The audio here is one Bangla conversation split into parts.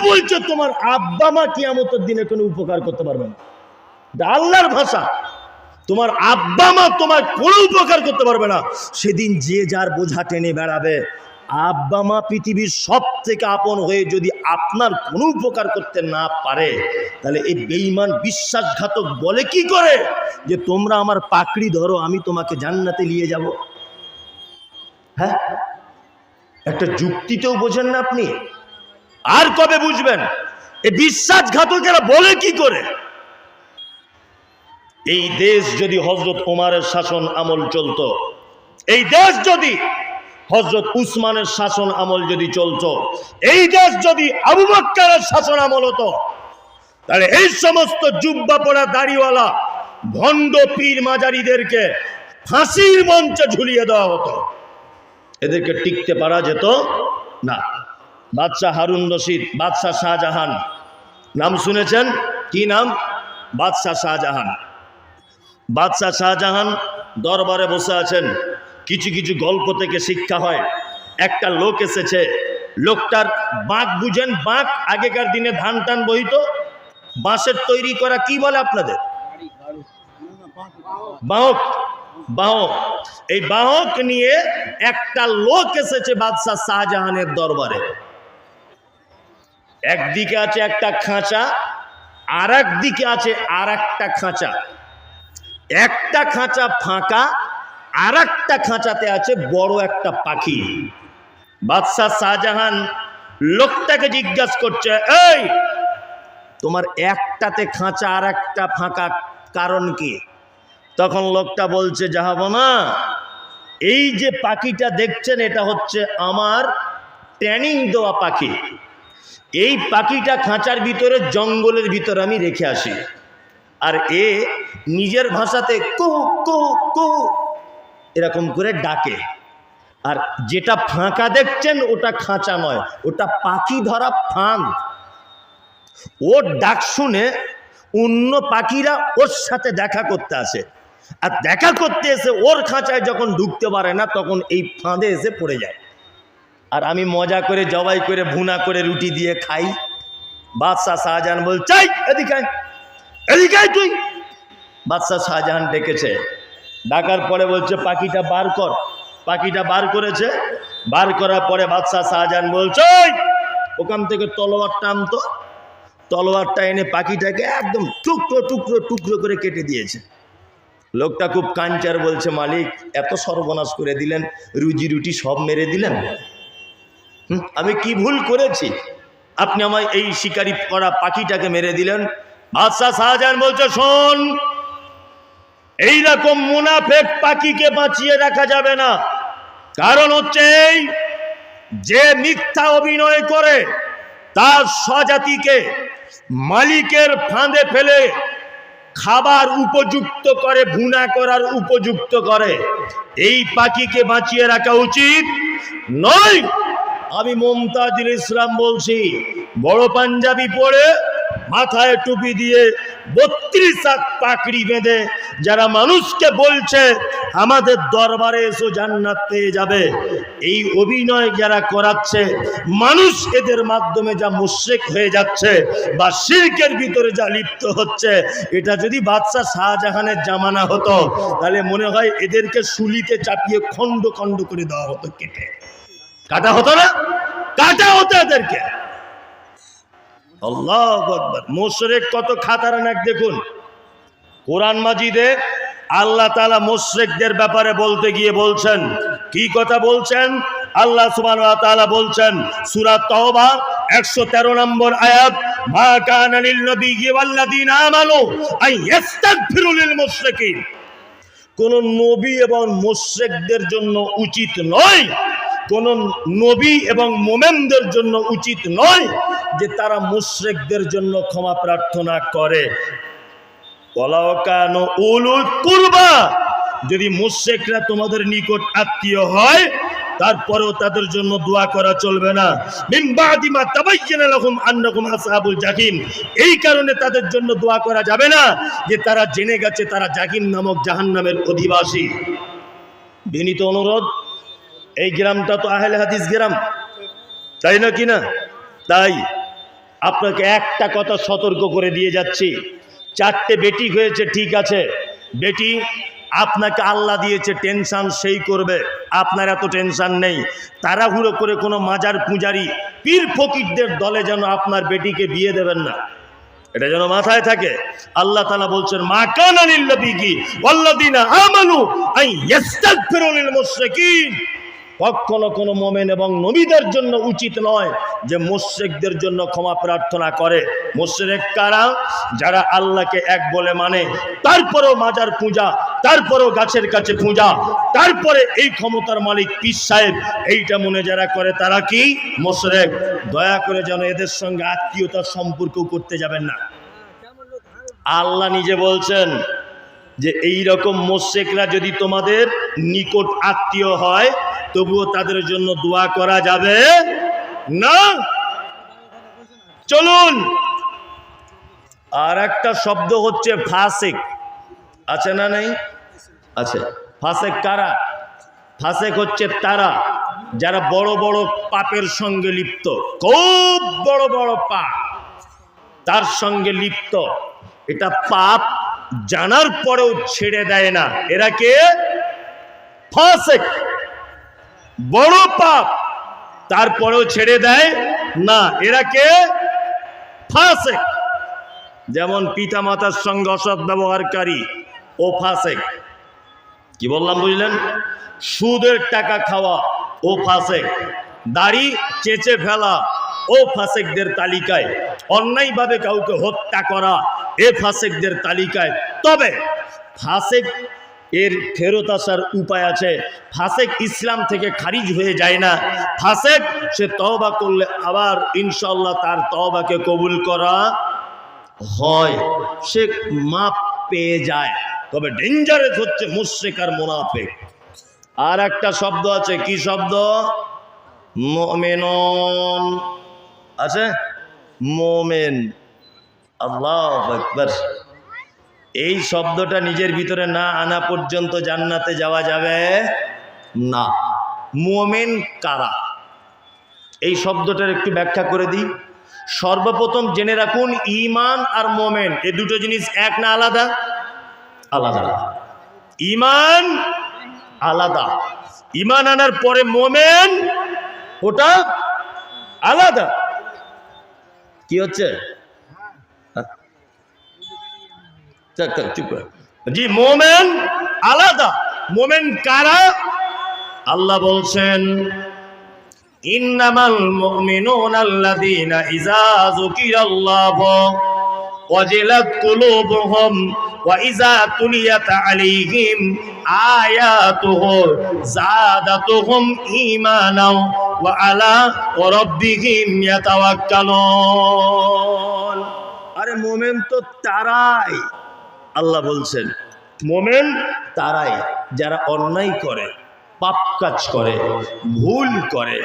বলছে, তোমার আব্বা মা কিয়ামতের দিনে কোনো উপকার করতে পারবে না। আল্লাহর ভাষা। তোমার আব্বা মা তোমার কোনো উপকার করতে পারবে না। সেদিন যে যার বোঝা টেনে বেড়াবে। আব্বা মা পৃথিবীর সব থেকে আপন হয়ে যদি আপনার কোনো উপকার করতে না পারে, তাহলে এই বেঈমান বিশ্বাসঘাতক বলে কি করে? যে তোমরা আমার পাকড়ি ধরো, আমি তোমাকে জান্নাতে নিয়ে যাব। হ্যাঁ? একটা যুক্তিতেও বোঝেন না আপনি। আর কবে বুঝবেন? এই বিশ্বাসঘাতকেরা বলে কি করে? এই দেশ যদি হজরত ওমারের শাসন আমল চলতো, এই দেশ যদি হজরত উসমানের শাসন আমল যদি চলতো, এই দেশ যদি আবু বক্কারের শাসন আমল হতো, তাহলে এই সমস্ত জুব্বা পড়া দাড়িওয়ালা ভণ্ড পীর মাজারিদেরকে ফাঁসির মঞ্চে ঝুলিয়ে দেওয়া হতো। এদেরকে টিকতে পারা যেত না। বাদশাহ হারুন রশিদ, বাদশাহ শাহজাহান। নাম শুনেছেন? কি নাম? বাদশাহ শাহজাহান। বাদশাহ শাহজাহান দরবারে বসে আছেন। কিছু কিছু গল্প থেকে শিক্ষা হয়। একটা লোক এসেছে। লোকটার বাঁক বুঝেন, বাঁক আগেকার দিনে ধান টান বহিত। বাঁশের তৈরি করা কি বলে আপনাদের? বাহক। বাহক। এই বাহক নিয়ে একটা লোক এসেছে বাদশাহ শাহজাহানের দরবারে। একদিকে আছে একটা খাঁচা আর দিকে আছে আর একটা খাঁচা। একটা খাঁচা ফাঁকা আর একটা খাঁচাতে আছে বড় একটা পাখি। বাদশাহ শাহজাহান লোকটাকে জিজ্ঞাসা করছে, এই, তোমার একটাতে খাঁচা আর একটা ফাঁকা কারণ কি? তখন লোকটা বলছে জাহাবনা এই যে পাখিটা দেখছেন, এটা হচ্ছে আমার ট্রেনিং দেওয়া পাখি। এই পাখিটা খাঁচার ভিতরে, জঙ্গলের ভিতরে আমি রেখে আসি। আর এ নিজের ভাষাতে কু কু কু এরকম করে ডাকে। আর যেটা ফাঁকা দেখছেন, ওটা খাঁচা নয়, ওটা পাখি ধরা ফাঁদ। ওর ডাক শুনে অন্য পাখিরা ওর সাথে দেখা করতে আসে। আর দেখা করতে এসে ওর খাঁচায় যখন ঢুকতে পারে না, তখন এই ফাঁদে এসে পড়ে যায়। আর আমি মজা করে জবাই করে ভুনা করে রুটি দিয়ে খাই। বাদশাহ শাহজাহান বল চাই এদিকে এদিকে তুই। বাদশাহ শাহজাহান ডেকেছে। ডাকার পরে বলছে পাখিটা বার কর। পাখিটা বার করেছে। বার করার পরে বাদশাহ শাহজাহান বলছে "ওই, ওখান থেকে তলোয়ার টানতো তলোয়ারটা এনে পাখিটাকে একদম টুকরো টুকরো টুকরো করে কেটে দিয়েছে। লোকটা খুব কাঞ্চার বলছে মালিক এত সর্বনাশ করে দিলেন রুজি রুটি সব মেরে দিলেন? আমি কি ভুল করেছি? আপনি আমায় এই শিকারি করা পাখিটাকে মেরে দিলেন। বাদশাহ শাহজাহান বলছে, শোন, এইরকম মুনাফেক পাখিকে বাঁচিয়ে রাখা যাবে না। কারণ হচ্ছে এই যে মিথ্যা অভিনয় করে, তার স্বজাতিকে মালিকের ফাঁদে ফেলে খাবার উপযুক্ত করে, ভুনা করার উপযুক্ত করে। এই পাখিকে বাঁচিয়ে রাখা উচিত নয়। আমি মমতাজুল ইসলাম বলছি, বড় পাঞ্জাবি পরে মাথায় টুপি দিয়ে বত্রিশ হাত পাকড়ি বেঁধে যারা মানুষকে বলছে, আমাদের দরবারে এসো জান্নাত পেয়ে যাবে। এই অভিনয় যারা করাচ্ছে, মানুষ এদের মাধ্যমে যা মুশ্রেক হয়ে যাচ্ছে বা শিরকের ভিতরে যা লিপ্ত হচ্ছে, এটা যদি বাদশাহ শাহজাহানের জামানা হতো, তাহলে মনে হয় এদেরকে শুলিতে চাপিয়ে খণ্ড খণ্ড করে দেওয়া হতো কেটে। কাটা হতো না? কাটা হতো এদেরকে। আল্লাহ মোশরেক কত খাতারনাক দেখুন। কোরআন মাজিদে আল্লাহ তালা মোশরেকদের ব্যাপারে বলতে গিয়ে বলছেন, কি কথা বলছেন? আল্লাহ তাআলা বলছেন, সূরা তওবা 113 নম্বর আয়াত, মা কানা লিল নবিয়্যি ওয়াল্লাযিনা আমানু আন ইস্তাগফিরু লিল মুশরিকিন। কোন নবী এবং মোশরেকদের জন্য উচিত নয় কোন নবী এবং মোমেনদের জন্য উচিত নয় যে তারা মুশরেকদের জন্য ক্ষমা প্রার্থনা করে। কুরবা। যদি মুশরিকরা তোমাদের নিকট আত্মীয় হয়, তারপরেও তাদের জন্য দোয়া করা চলবে না। এই কারণে তাদের জন্য দোয়া করা যাবে না যে তারা জেনে গেছে তারা জাকিম নামক জাহান্নামের অধিবাসী। বিনীত অনুরোধ এই গ্রামটা তো আহলে হাদিস গ্রাম। তাই না কি না? তাই আপনাকে একটা কথা সতর্ক করে দিয়ে যাচ্ছি। চারটে বেটি হয়েছে, ঠিক আছে। বেটি, আপনাকে আল্লাহ দিয়েছে, টেনশান সেই করবে। আপনার এত টেনশান নেই। তাড়াহুড়ো করে কোনো মাজার পূজারি, পীর ফকিরদের দলে যেন আপনার বেটিকে বিয়ে দেবেন না। এটা যেন মাথায় থাকে। আল্লাহ তালা বলছেন, মা কানালিল্লাবি কি? ওয়াল্লাদিনা আমানু আই ইস্তাগফিরু লিল মুশরিকিন। কখনো কোনো মোমেন এবং নবীদের জন্য উচিত নয় যে মোশেকদের জন্য ক্ষমা প্রার্থনা করে। মোশেক কারা? যারা আল্লাহকে এক বলে মানে। তারপরেও মাজার পূজা, তারপরেও গাছের কাছে পূজা, তারপরে এই ক্ষমতার মালিক পীর সাহেব। এইটা মনে যারা করে তারা কি? মোশরেক। দয়া করে যেন এদের সঙ্গে আত্মীয়তার সম্পর্কও করতে যাবেন না। আল্লাহ নিজে বলছেন যে এই রকম মোশেকরা যদি তোমাদের নিকট আত্মীয় হয় তবুও তাদের জন্য দোয়া করা যাবে না? চলুন। আর একটা শব্দ হচ্ছে ফাসেক। আছে না নেই? আছে। ফাসেক কারা? ফাসেক হচ্ছে তারা, যারা বড় বড় পাপের সঙ্গে লিপ্ত। খুব বড় বড় পাপ তার সঙ্গে লিপ্ত। এটা পাপ জানার পরেও ছেড়ে দেয় না। এরা কে? ফাসেক। বড় পাপ। তারপরেও ছেড়ে দেয় না। এরা কে? যেমন পিতা মাতার সঙ্গে অসৎ ব্যবহারকারী ও ফাসেক। কি বললাম, বুঝলেন? সুদের টাকা খাওয়া ও ফাসেক। দাড়ি চেঁচে ফেলা ও ফাসেকদের তালিকায়। অন্যায়ভাবে কাউকে হত্যা করা এ ফাসেকদের তালিকায়। তবে ফাসেক এর ফেরত আসার উপায় আছে। ফাসেক ইসলাম থেকে খারিজ হয়ে যায় না। ফাসেক, সে তওবা করলে আবার ইনশাল্লাহ তার তওবাকে কবুল করা হয়। সে মাপ পেয়ে যায়। তবে ডেঞ্জারেস হচ্ছে মুশ্রিক আর মোনাফেক। আর একটা শব্দ আছে, কি শব্দ? মোমেনন। আছে? মোমেন। আল্লাহ আকবার। এই শব্দটা নিজের ভিতরে না আনা পর্যন্ত জান্নাতে যাওয়া যাবে না। মোমেন কারা? এই শব্দটার একটু ব্যাখ্যা করে দিই। সর্বপ্রথম জেনে রাখুন ইমান আর মোমেন এ দুটো জিনিস এক না আলাদা? আলাদা। ইমান আলাদা। ইমান আনার পরে মোমেন ওটা আলাদা। কি হচ্ছে থাক, থাক, চুপ কর। জি মোমেন আলাদা। মোমেন কারা? আল্লাহ বলছেন ইন্নামাল মুমিনুনা আল্লাযীনা ইযা যুকিরাল্লাহু ওয়াজিলাত কুলুবুহুম ওয়া ইযা তুলিয়াত আলাইহিম আয়াতুহু যাদাতুহুম ঈমানাও ওয়া আলা রাব্বিহিম ইয়াতাওয়াক্কালুন। আরে মোমেন তো তারাই। আল্লাহ বলছেন, মোমেন, তারাই যারা অন্যায় করে, পাপ কাজ করে, ভুল করে,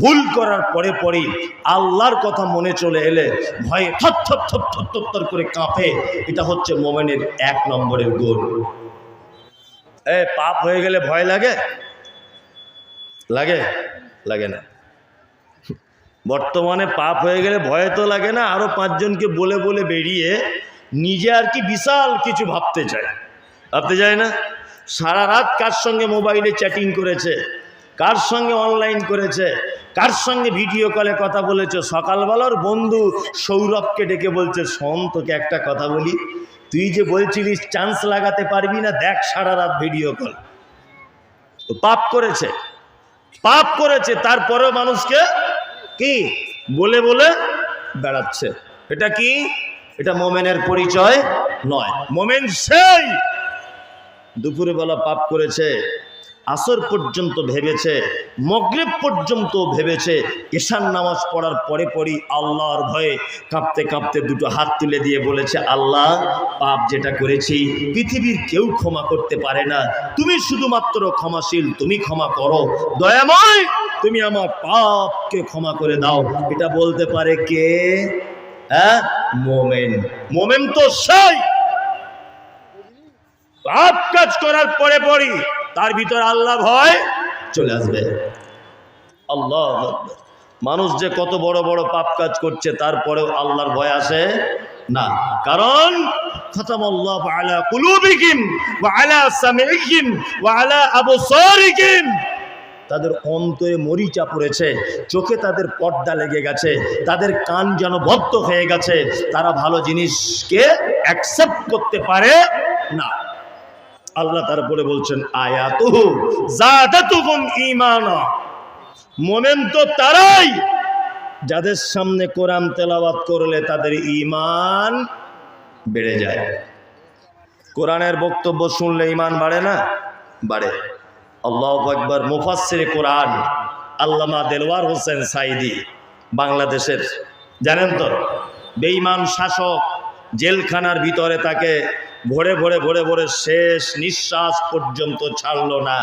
ভুল করার পরে পরে আল্লাহর কথা মনে চলে এলে ভয়ে থর থপ থর থর থর করে কাঁপে। এটা হচ্ছে মোমেনের এক নম্বরের গোল এ, পাপ হয়ে গেলে ভয় লাগে? লাগে? লাগে না। বর্তমানে পাপ হয়ে গেলে ভয় তো লাগে না। আরও পাঁচজনকে বলে বলে বেরিয়ে নিজে আর কি বিশাল কিছু ভাবতে চায়। ভাবতে চায় না? সারা রাত কার সঙ্গে মোবাইলে চ্যাটিং করেছে? কার সঙ্গে অনলাইন করেছে? কার সঙ্গে ভিডিও কলে কথা বলেছে? সকালবেলার বন্ধু সৌরভকে ডেকে বলছে, শোন, তোকে একটা কথা বলি। তুই যে বলছিলিস চান্স লাগাতে পারবি না, দেখ সারা রাত ভিডিও কল পাপ করেছে। পাপ করেছে, তারপরেও মানুষকে কি? বলে বলে বেড়াচ্ছে। এটা কি? এটা মোমেনের পরিচয় নয়। মোমেন সেই দুপুরে বেলা পাপ করেছে, আসর পর্যন্ত ভেবেছে, মগরেব পর্যন্ত ভেবেছে ঈশান নামাজ পড়ার পরে পরই আল্লাহর ভয়ে কাঁপতে কাঁপতে দুটো হাত তুলে দিয়ে বলেছে, আল্লাহ, পাপ যেটা করেছি পৃথিবীর কেউ ক্ষমা করতে পারে না। তুমি শুধুমাত্র ক্ষমাশীল, তুমি ক্ষমা করো। দয়াময়, তুমি আমার পাপকে ক্ষমা করে দাও। এটা বলতে পারে কে? হ্যাঁ? মোমেন। মোমেন তো সেই। পাপ কাজ করার পরে তার ভিতর আল্লাহ ভয় চলে আসবে। আল্লাহ মানুষ যে কত বড় বড় পাপ কাজ করছে, তারপরেও আল্লাহর ভয় আসে না। কারণ, খতামাল্লাহ আলা কুলুবিহিম ওয়া আলা ওয়া আলা আবসারিহিম। তাদের অন্তরে মরিচা পড়েছে, চোখে তাদের পর্দা লেগে গেছে, তাদের কান যেন বদ্ধ হয়ে গেছে, তারা ভালো জিনিসকে অ্যাকসেপ্ট করতে পারে না। আল্লাহ তারপরে বলছেন, আয়াতুহু জাদাতুহুম মোমেন তো তারাই যাদের সামনে কোরআন তেলাওয়াত করলে তাদের ইমান বেড়ে যায়। কোরআনের বক্তব্য শুনলে ইমান বাড়ে না? বাড়ে। আল্লাহ একবার মুফাসির কোরআন আল্লামা দেলওয়ার হোসেন সাইদি বাংলাদেশের। জানেন তো বেইমান শাসক জেলখানার ভিতরে তাকে ভরে ভরে ভরে ভরে শেষ নিঃশ্বাস পর্যন্ত ছাড়ল না।